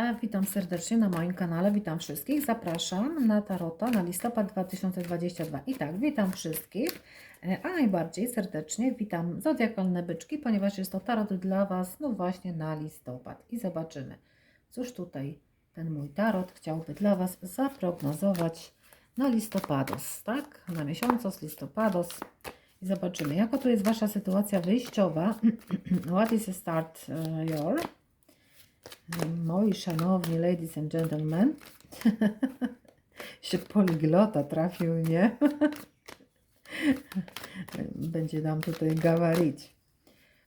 E, Witam serdecznie na moim kanale, witam wszystkich. Zapraszam na Tarota na listopad 2022. I tak, witam wszystkich, e, a najbardziej serdecznie witam zodiakalne byczki, ponieważ jest to tarot dla Was, no właśnie na listopad. I zobaczymy, cóż tutaj ten mój tarot chciałby dla Was zaprognozować na listopados, tak? Na miesiąc listopados. I zobaczymy, jaka tu jest Wasza sytuacja wyjściowa. What is the start uh, your? Moi szanowni ladies and gentlemen. się poliglota trafił, nie? Będzie nam tutaj gawarić.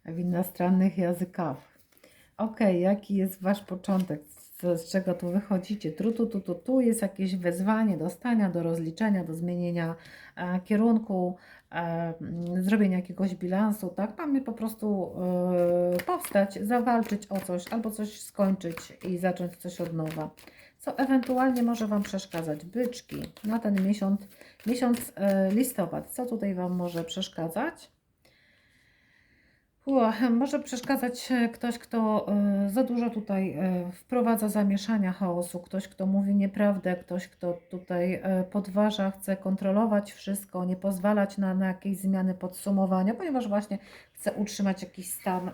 W inostrannych językach. Ok, jaki jest Wasz początek? Z, z czego tu wychodzicie? Tu, tu, tu, tu, tu jest jakieś wezwanie do stania, do rozliczenia, do zmienienia e, kierunku, zrobienia jakiegoś bilansu, tak? Mamy po prostu e, powstać, zawalczyć o coś, albo coś skończyć i zacząć coś od nowa. Co ewentualnie może Wam przeszkadzać? Byczki na ten miesiąc, miesiąc e, listopad. Co tutaj Wam może przeszkadzać? Może przeszkadzać e, ktoś, kto e, za dużo tutaj e, wprowadza zamieszania, chaosu, ktoś, kto mówi nieprawdę, ktoś, kto tutaj podważa, chce kontrolować wszystko, nie pozwalać na, na jakieś zmiany podsumowania, ponieważ właśnie chce utrzymać jakiś stan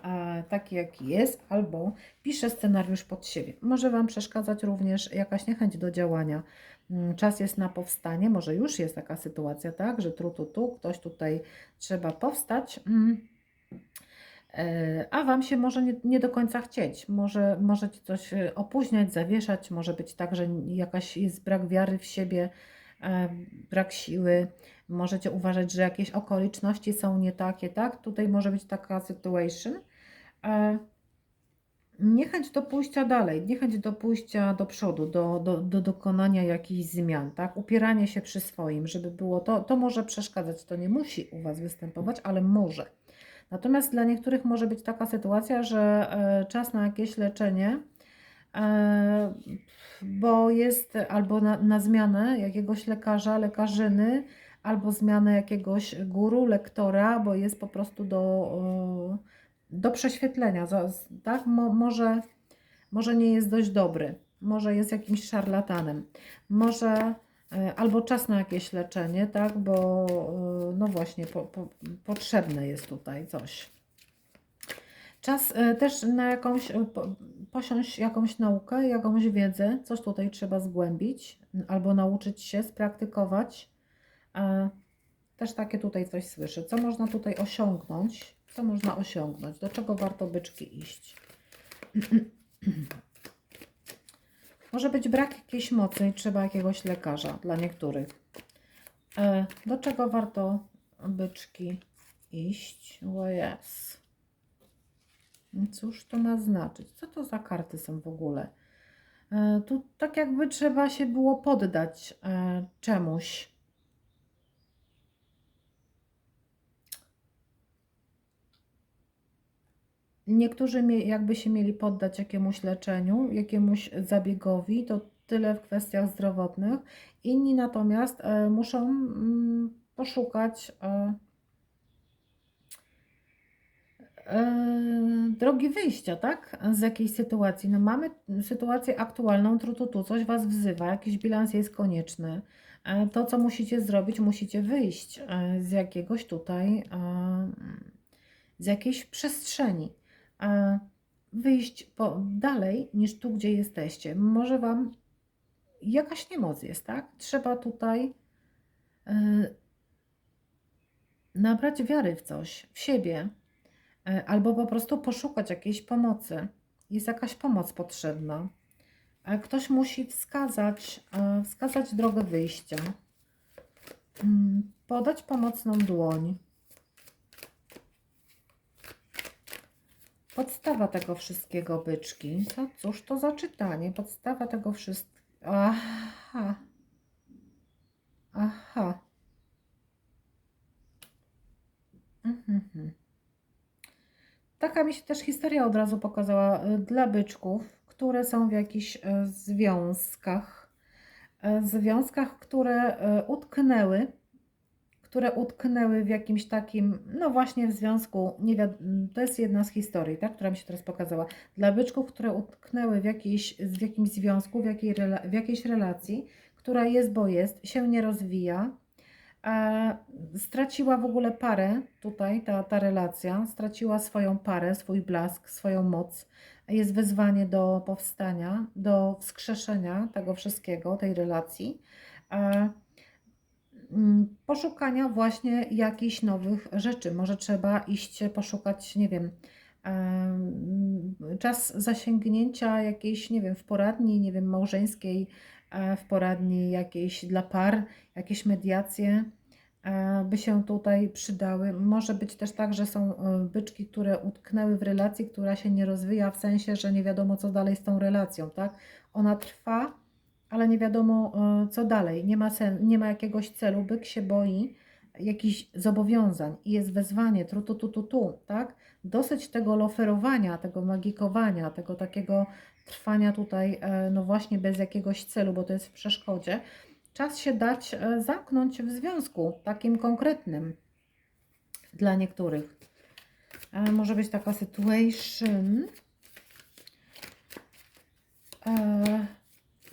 taki, jaki jest, albo pisze scenariusz pod siebie. Może Wam przeszkadzać również jakaś niechęć do działania. Mm, Czas jest na powstanie, może już jest taka sytuacja, tak, że tru, tu, tu, ktoś tutaj trzeba powstać. Mm. E, a Wam się może nie, nie do końca chcieć. Może, możecie coś e, opóźniać, zawieszać. Może być tak, że jakaś jest brak wiary w siebie, e, brak siły. Możecie uważać, że jakieś okoliczności są nie takie, tak? Tutaj może być taka situation. Niechęć do pójścia dalej, niechęć do pójścia do przodu, do, do, do dokonania jakichś zmian, tak? Upieranie się przy swoim, żeby było to, to może przeszkadzać, to nie musi u Was występować, ale może. Natomiast dla niektórych może być taka sytuacja, że e, czas na jakieś leczenie, e, bo jest albo na, na zmianę jakiegoś lekarza, lekarzyny, albo zmianę jakiegoś guru, lektora, bo jest po prostu do, e, do prześwietlenia. Tak? Mo, może, może nie jest dość dobry, może jest jakimś szarlatanem, może albo czas na jakieś leczenie, tak? Bo e, no właśnie po, po, potrzebne jest tutaj coś. Czas e, też na jakąś, e, po- posiąść jakąś naukę, jakąś wiedzę, coś tutaj trzeba zgłębić, albo nauczyć się, spraktykować. E, Też takie tutaj coś słyszę. Co można tutaj osiągnąć? Co można osiągnąć? Do czego warto byczki iść? Może być brak jakiejś mocy i trzeba jakiegoś lekarza dla niektórych. E, Do czego warto byczki iść? O jest. Cóż to ma znaczyć? Co to za karty są w ogóle? E, Tu tak jakby trzeba się było poddać e, czemuś. Niektórzy jakby się mieli poddać jakiemuś leczeniu, jakiemuś zabiegowi, to tyle w kwestiach zdrowotnych. Inni natomiast e, muszą mm, poszukać e, e, drogi wyjścia, tak? Z jakiejś sytuacji. No mamy sytuację aktualną, tru, tu, tu, coś Was wzywa, jakiś bilans jest konieczny. To, co musicie zrobić, musicie wyjść z jakiegoś tutaj, z jakiejś przestrzeni. E, Wyjść po, dalej niż tu, gdzie jesteście. Może Wam jakaś niemoc jest, tak? Trzeba tutaj e, nabrać wiary w coś, w siebie, E, albo po prostu poszukać jakiejś pomocy. Jest jakaś pomoc potrzebna. Ktoś musi wskazać, wskazać drogę wyjścia, Mm, podać pomocną dłoń. Podstawa tego wszystkiego, byczki. Co, cóż to za czytanie? Podstawa tego wszystkiego. Aha. Aha. Mhm. Taka mi się też historia od razu pokazała y, dla byczków, które są w jakichś y, związkach. Y, Związkach, które utknęły, które utknęły w jakimś takim, no właśnie w związku, nie wiad- to jest jedna z historii, tak, która mi się teraz pokazała. Dla byczków, które utknęły w, jakiejś, w jakimś związku, w, jakiej, w jakiejś relacji, która jest, bo jest, się nie rozwija, e, straciła w ogóle parę tutaj, ta, ta relacja, straciła swoją parę, swój blask, swoją moc. Jest wezwanie do powstania, do wskrzeszenia tego wszystkiego, tej relacji. E, poszukania właśnie jakichś nowych rzeczy. Może trzeba iść poszukać, nie wiem, em, czas zasięgnięcia jakiejś, nie wiem, w poradni, nie wiem, małżeńskiej, e, w poradni jakiejś dla par, jakieś mediacje e, by się tutaj przydały. Może być też tak, że są e, byczki, które utknęły w relacji, która się nie rozwija, w sensie, że nie wiadomo, co dalej z tą relacją, tak? Ona trwa, ale nie wiadomo, e, co dalej. Nie ma, sen, nie ma jakiegoś celu, byk się boi jakichś zobowiązań i jest wezwanie, tru, tu, tu, tu, tu, tak? Dosyć tego loferowania, tego magikowania, tego takiego trwania tutaj, e, no właśnie bez jakiegoś celu, bo to jest w przeszkodzie. Czas się dać e, zamknąć w związku takim konkretnym dla niektórych. Może być taka situation.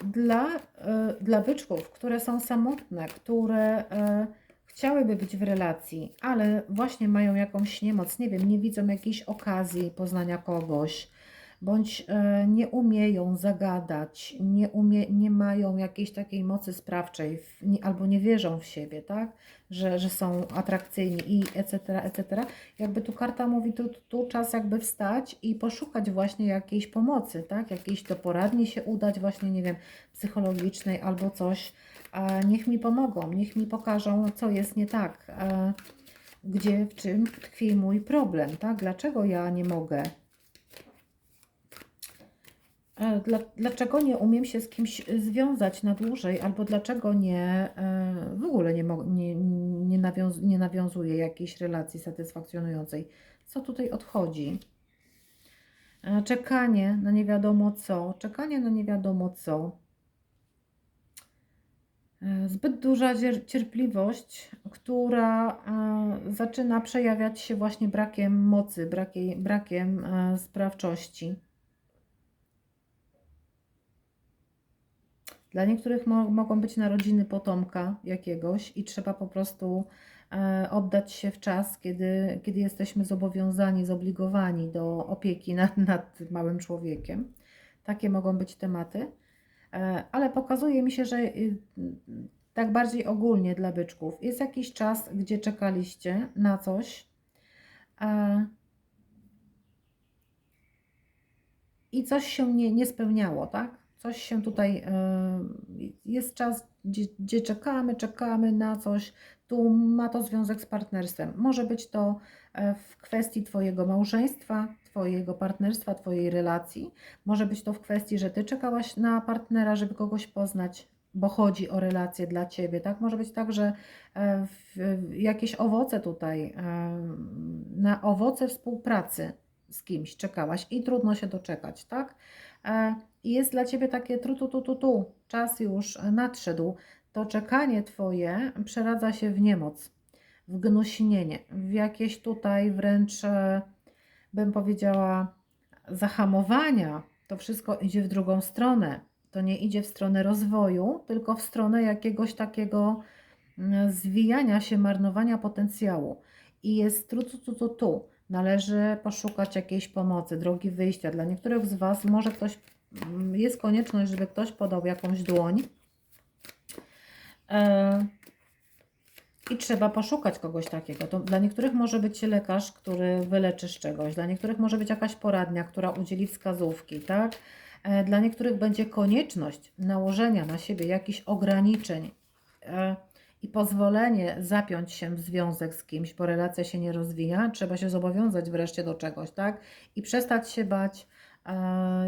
Dla, e, dla byczków, które są samotne, które e, chciałyby być w relacji, ale właśnie mają jakąś niemoc, nie wiem, nie widzą jakiejś okazji poznania kogoś, bądź e, nie umieją zagadać, nie, umie, nie mają jakiejś takiej mocy sprawczej, w, albo nie wierzą w siebie, tak, że, że są atrakcyjni i etc., etc. Jakby tu karta mówi, tu, tu, czas jakby wstać i poszukać właśnie jakiejś pomocy, tak, jakiejś do poradni się udać, właśnie, nie wiem, psychologicznej albo coś, a niech mi pomogą, niech mi pokażą, co jest nie tak, e, gdzie, w czym tkwi mój problem, tak? Dlaczego ja nie mogę? E, Dla, dlaczego nie umiem się z kimś związać na dłużej, albo dlaczego nie, e, w ogóle nie, nie, nie, nawiąz, nie nawiązuję jakiejś relacji satysfakcjonującej? Co tutaj odchodzi? E, Czekanie na nie wiadomo co, czekanie na nie wiadomo co. Zbyt duża cier- cierpliwość, która zaczyna przejawiać się właśnie brakiem mocy, brakiem, brakiem sprawczości. Dla niektórych mo mogą być narodziny potomka jakiegoś i trzeba po prostu e, oddać się w czas, kiedy, kiedy jesteśmy zobowiązani, zobligowani do opieki nad, nad małym człowiekiem. Takie mogą być tematy. E, ale pokazuje mi się, że y, tak bardziej ogólnie dla byczków jest jakiś czas, gdzie czekaliście na coś e, i coś się nie, nie spełniało, tak? Coś się tutaj, e, jest czas, gdzie, gdzie czekamy, czekamy na coś, tu ma to związek z partnerstwem. Może być to e, w kwestii Twojego małżeństwa, Twojego partnerstwa, Twojej relacji. Może być to w kwestii, że Ty czekałaś na partnera, żeby kogoś poznać, bo chodzi o relacje dla Ciebie, tak? Może być tak, że e, jakieś owoce tutaj, na owoce współpracy z kimś czekałaś i trudno się doczekać, tak? I jest dla Ciebie takie tru, tu, tu, tu, tu, czas już nadszedł, to czekanie Twoje przeradza się w niemoc, w gnuśnienie, w jakieś tutaj wręcz, e, bym powiedziała, zahamowania. To wszystko idzie w drugą stronę. To nie idzie w stronę rozwoju, tylko w stronę jakiegoś takiego mm, zwijania się, marnowania potencjału. I jest tu, tu, tu, tu, tu. Należy poszukać jakiejś pomocy, drogi wyjścia. Dla niektórych z Was może ktoś, jest konieczność, żeby ktoś podał jakąś dłoń. E, I trzeba poszukać kogoś takiego. To dla niektórych może być lekarz, który wyleczy z czegoś. Dla niektórych może być jakaś poradnia, która udzieli wskazówki, tak? E, Dla niektórych będzie konieczność nałożenia na siebie jakichś ograniczeń e, i pozwolenie zapiąć się w związek z kimś, bo relacja się nie rozwija. Trzeba się zobowiązać wreszcie do czegoś, tak? I przestać się bać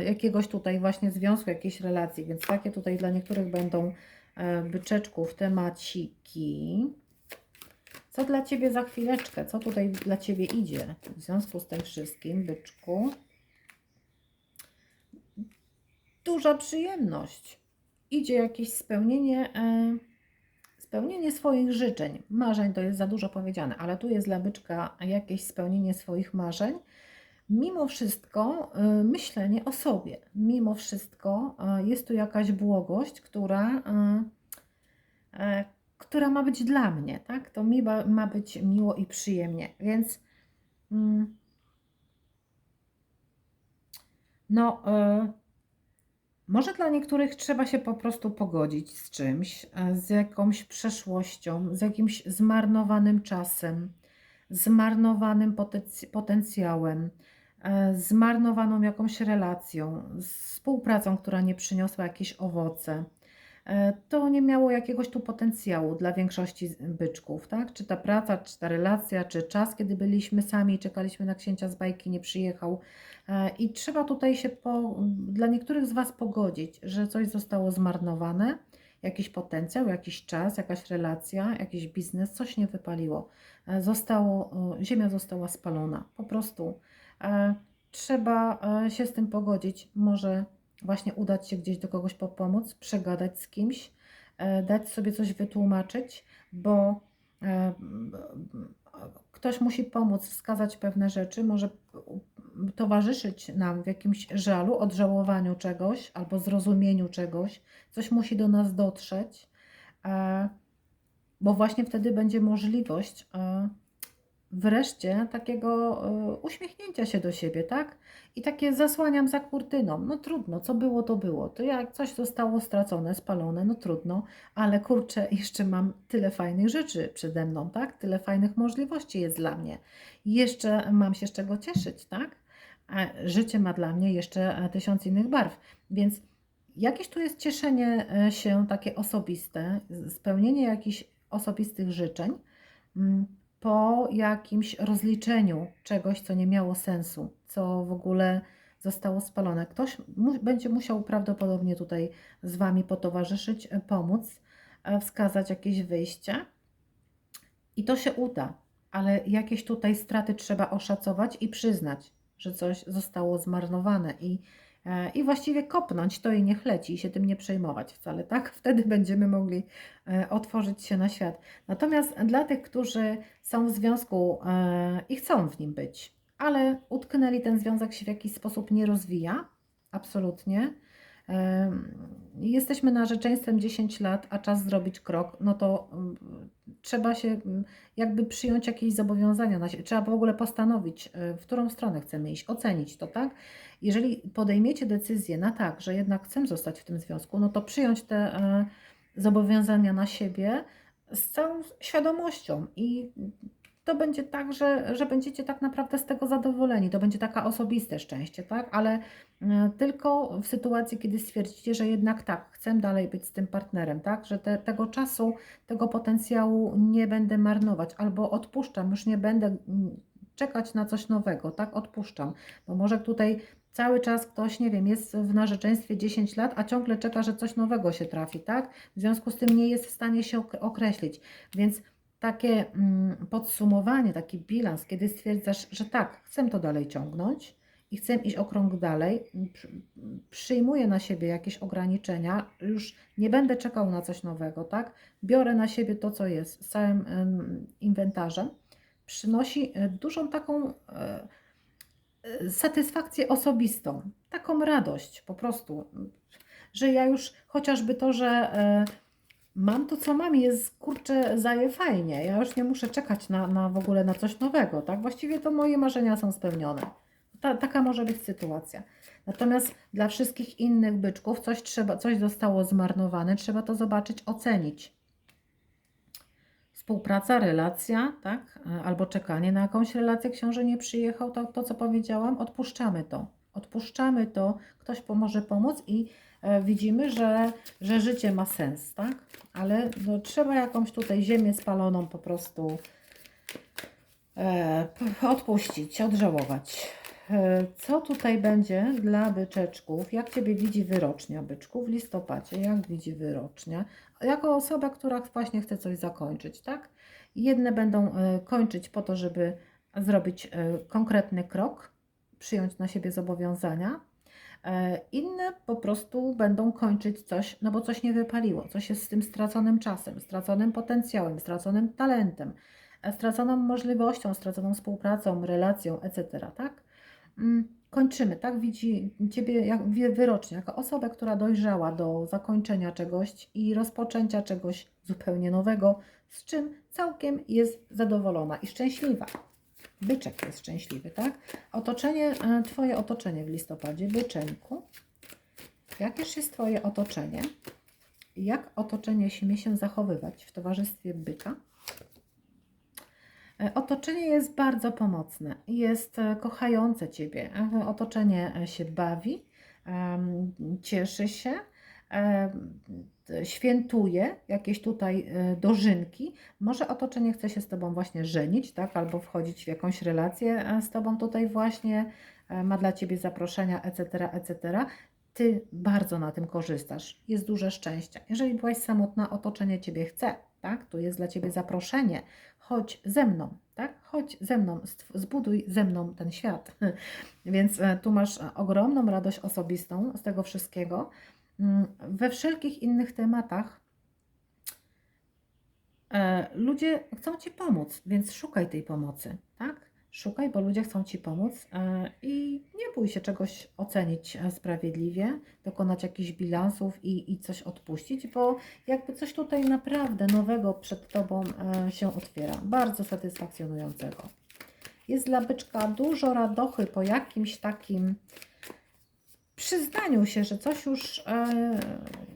jakiegoś tutaj właśnie związku, jakiejś relacji. Więc takie tutaj dla niektórych będą e, byczeczków temaciki. Co dla Ciebie za chwileczkę? Co tutaj dla Ciebie idzie w związku z tym wszystkim, byczku? Duża przyjemność. Idzie jakieś spełnienie, e, spełnienie swoich życzeń. Marzeń to jest za dużo powiedziane, ale tu jest dla byczka jakieś spełnienie swoich marzeń. Mimo wszystko y, myślenie o sobie. Mimo wszystko y, jest tu jakaś błogość, która, y, która ma być dla mnie, tak? To mi ma, być miło i przyjemnie. Więc mm, no, może dla niektórych trzeba się po prostu pogodzić z czymś, z jakąś przeszłością, z jakimś zmarnowanym czasem, zmarnowanym potenc- potencjałem, zmarnowaną jakąś relacją, współpracą, która nie przyniosła jakieś owoce. E, To nie miało jakiegoś tu potencjału dla większości byczków, tak? Czy ta praca, czy ta relacja, czy czas, kiedy byliśmy sami i czekaliśmy na księcia z bajki, nie przyjechał. E, I trzeba tutaj się po, dla niektórych z Was pogodzić, że coś zostało zmarnowane, jakiś potencjał, jakiś czas, jakaś relacja, jakiś biznes, coś nie wypaliło. E, Zostało, e, ziemia została spalona. Po prostu e, trzeba e, się z tym pogodzić. Może właśnie udać się gdzieś do kogoś po pomoc, przegadać z kimś, e, dać sobie coś wytłumaczyć, bo e, ktoś musi pomóc, wskazać pewne rzeczy, może towarzyszyć nam w jakimś żalu, odżałowaniu czegoś albo zrozumieniu czegoś, coś musi do nas dotrzeć, e, bo właśnie wtedy będzie możliwość e, wreszcie takiego e, uśmiechnięcia się do siebie, tak? I takie zasłaniam za kurtyną. No trudno, co było, to było. To jak coś zostało stracone, spalone, no trudno, ale kurczę, jeszcze mam tyle fajnych rzeczy przede mną, tak? Tyle fajnych możliwości jest dla mnie. Jeszcze mam się z czego cieszyć, tak? A życie ma dla mnie jeszcze e, tysiąc innych barw, więc jakieś tu jest cieszenie e, się takie osobiste, spełnienie jakichś osobistych życzeń mm, po jakimś rozliczeniu czegoś, co nie miało sensu, co w ogóle zostało spalone. Ktoś mu, będzie musiał prawdopodobnie tutaj z Wami potowarzyszyć, e, pomóc, e, wskazać jakieś wyjście i to się uda, ale jakieś tutaj straty trzeba oszacować i przyznać, że coś zostało zmarnowane i, i właściwie kopnąć to i niech leci i się tym nie przejmować wcale, tak? Wtedy będziemy mogli e, otworzyć się na świat. Natomiast dla tych, którzy są w związku e, i chcą w nim być, ale utknęli, ten związek się w jakiś sposób nie rozwija, absolutnie. Jesteśmy narzeczeństwem 10 lat, a czas zrobić krok, no to trzeba się jakby przyjąć jakieś zobowiązania. Trzeba w ogóle postanowić, e, w którą stronę chcemy iść, ocenić to, tak? Jeżeli podejmiecie decyzję na tak, że jednak chcę zostać w tym związku, no to przyjąć te e, zobowiązania na siebie z całą świadomością i to będzie tak, że, że będziecie tak naprawdę z tego zadowoleni. To będzie taka osobiste szczęście, tak? Ale e, tylko w sytuacji, kiedy stwierdzicie, że jednak tak, chcę dalej być z tym partnerem, tak? Że te, tego czasu, tego potencjału nie będę marnować albo odpuszczam, już nie będę mm, czekać na coś nowego, tak? Odpuszczam, bo może tutaj cały czas ktoś, nie wiem, jest w narzeczeństwie 10 lat, a ciągle czeka, że coś nowego się trafi, tak? W związku z tym nie jest w stanie się ok- określić, więc takie mm, podsumowanie, taki bilans, kiedy stwierdzasz, że tak, chcę to dalej ciągnąć i chcę iść o krąg dalej, przy- przyjmuję na siebie jakieś ograniczenia, już nie będę czekał na coś nowego, tak? Biorę na siebie to, co jest z całym em, inwentarzem, przynosi e, dużą taką e, e, satysfakcję osobistą, taką radość po prostu, że ja już chociażby to, że mam to, co mam, jest kurczę, zaje fajnie. Ja już nie muszę czekać na, na w ogóle na coś nowego, tak? Właściwie to moje marzenia są spełnione. Ta, taka może być sytuacja. Natomiast dla wszystkich innych byczków coś trzeba, coś zostało zmarnowane, trzeba to zobaczyć, ocenić. Współpraca, relacja, tak? Albo czekanie na jakąś relację, książę nie przyjechał, to, to co powiedziałam, odpuszczamy to. Odpuszczamy to, ktoś pomoże pomóc i e, widzimy, że, że życie ma sens, tak? Ale no, trzeba jakąś tutaj ziemię spaloną po prostu e, odpuścić, odżałować. E, Co tutaj będzie dla byczeczków? Jak Ciebie widzi wyrocznia byczków w listopadzie? Jak widzi wyrocznia? Jako osoba, która właśnie chce coś zakończyć, tak? Jedne będą kończyć po to, żeby zrobić konkretny krok, przyjąć na siebie zobowiązania, E, Inne po prostu będą kończyć coś, no bo coś nie wypaliło, coś jest z tym straconym czasem, straconym potencjałem, straconym talentem, e, straconą możliwością, straconą współpracą, relacją, etc. Tak? Mm, Kończymy, tak? Widzi Ciebie jak wyrocznie, jako osobę, która dojrzała do zakończenia czegoś i rozpoczęcia czegoś zupełnie nowego, z czym całkiem jest zadowolona i szczęśliwa. Byczek jest szczęśliwy, tak? Otoczenie, e, Twoje otoczenie w listopadzie, byczeńku. Jakież jest Twoje otoczenie? Jak otoczenie śmie się zachowywać w towarzystwie byka? E, Otoczenie jest bardzo pomocne, jest e, kochające Ciebie. Otoczenie się bawi, cieszy się, świętuje jakieś tutaj e, dożynki. Może otoczenie chce się z Tobą właśnie żenić, tak? albo wchodzić w jakąś relację e, z Tobą tutaj właśnie, e, ma dla Ciebie zaproszenia, etc., etc. Ty bardzo na tym korzystasz, jest duże szczęście. Jeżeli byłaś samotna, otoczenie Ciebie chce, tak? Tu jest dla Ciebie zaproszenie, chodź ze mną, tak? Chodź ze mną, zbuduj ze mną ten świat. Więc tu masz ogromną radość osobistą z tego wszystkiego. Mm, We wszelkich innych tematach e, ludzie chcą Ci pomóc, więc szukaj tej pomocy, tak? Szukaj, bo ludzie chcą Ci pomóc e, i nie bój się czegoś ocenić e, sprawiedliwie, dokonać jakichś bilansów i, i coś odpuścić, bo jakby coś tutaj naprawdę nowego przed Tobą się otwiera, bardzo satysfakcjonującego. Jest dla byczka dużo radochy po jakimś takim przyznaniu się, że coś już e,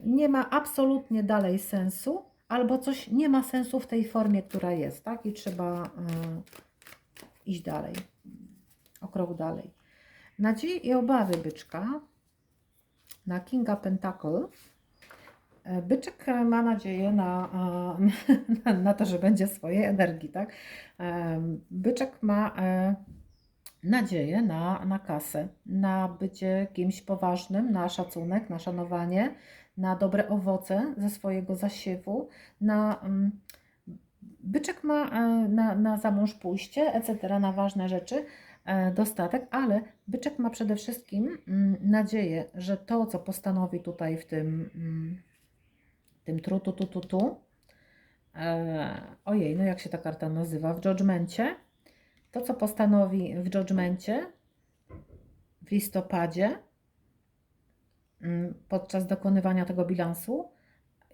nie ma absolutnie dalej sensu, albo coś nie ma sensu w tej formie, która jest, tak? I trzeba e, iść dalej, o krok dalej. Nadzieje i obawy byczka na Kinga Pentacle. E, Byczek ma nadzieję na, na, na to, że będzie swojej energii, tak? Byczek ma nadzieję na, na kasę, na bycie kimś poważnym, na szacunek, na szanowanie, na dobre owoce ze swojego zasiewu, na mm, byczek ma e, na, na za mąż pójście, etc., na ważne rzeczy, e, dostatek, ale byczek ma przede wszystkim mm, nadzieję, że to, co postanowi tutaj w tym, mm, tym tru, tu, tu, tu, tu, e, ojej, no jak się ta karta nazywa, w judgmencie, to, co postanowi w judgmencie w listopadzie mm, podczas dokonywania tego bilansu,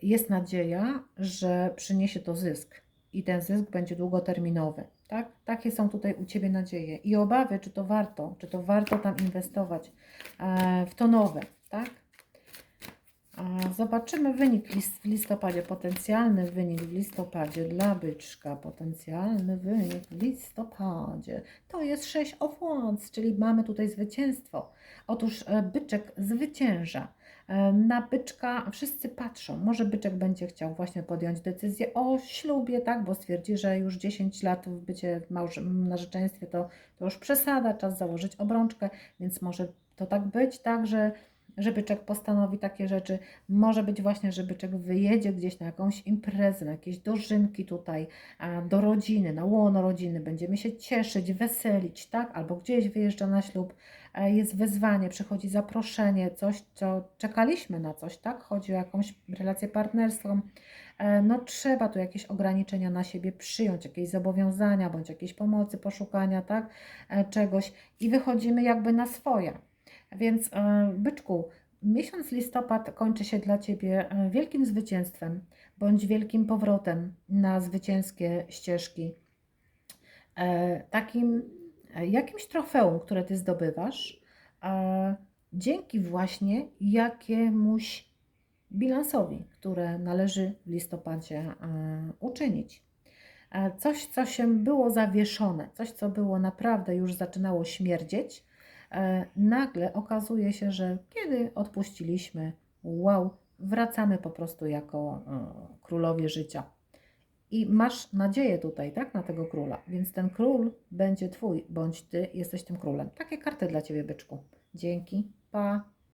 jest nadzieja, że przyniesie to zysk i ten zysk będzie długoterminowy. Tak? Takie są tutaj u Ciebie nadzieje i obawy, czy to warto, czy to warto tam inwestować e, w to nowe. Tak? A Zobaczymy wynik list- w listopadzie, potencjalny wynik w listopadzie dla byczka, potencjalny wynik w listopadzie. To jest 6 of Wands, czyli mamy tutaj zwycięstwo. Otóż e, byczek zwycięża. E, Na byczka wszyscy patrzą. Może byczek będzie chciał właśnie podjąć decyzję o ślubie, tak, bo stwierdzi, że już 10 lat w bycie w narzeczeństwie to, to już przesada, czas założyć obrączkę, więc może to tak być, tak, że że byczek postanowi takie rzeczy. Może być właśnie, że byczek wyjedzie gdzieś na jakąś imprezę, na jakieś dożynki tutaj, do rodziny, na łono rodziny. Będziemy się cieszyć, weselić, tak? Albo gdzieś wyjeżdża na ślub, e, jest wezwanie, przychodzi zaproszenie, coś, co czekaliśmy na coś, tak? Chodzi o jakąś relację partnerską. E, No trzeba tu jakieś ograniczenia na siebie przyjąć, jakieś zobowiązania, bądź jakieś pomocy, poszukania, tak? E, Czegoś i wychodzimy jakby na swoje. Więc e, byczku, miesiąc listopad kończy się dla Ciebie e, wielkim zwycięstwem bądź wielkim powrotem na zwycięskie ścieżki. E, Takim jakimś trofeum, które Ty zdobywasz, dzięki właśnie jakiemuś bilansowi, które należy w listopadzie uczynić. Coś, co się było zawieszone, coś, co było naprawdę już zaczynało śmierdzieć, nagle okazuje się, że kiedy odpuściliśmy, wow, wracamy po prostu jako e, królowie życia. I masz nadzieję tutaj, tak, na tego króla. Więc ten król będzie twój, bądź ty jesteś tym królem. Takie karty dla ciebie, byczku. Dzięki. Pa.